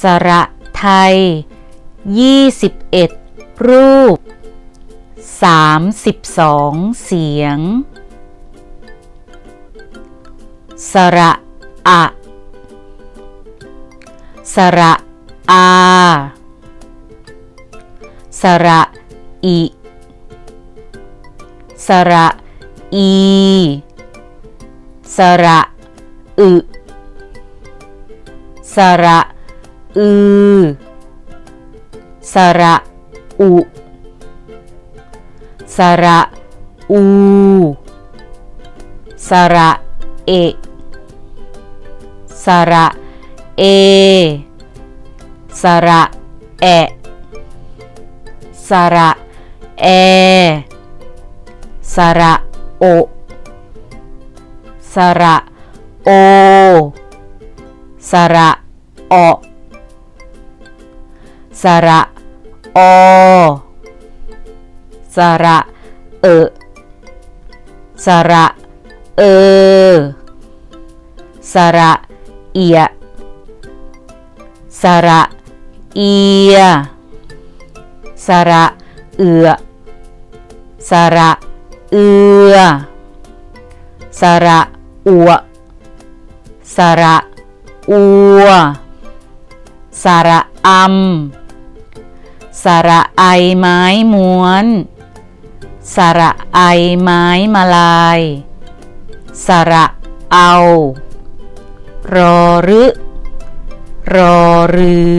สระไทย 21 รูป32เสียง สระอะ สระอา สระอิ สระอี สระอึสระ e sara u sara u sara e sara e sara e sara e sara o sara o sara o, sara, o. Sara O Sara E Sara E Sara Iya Sara Iya Sara E Sara E Sara U Sara U Sara Am um. สระไอไม้ม้วน สระไอไม้มาลาย สระเอารอรึรอรือ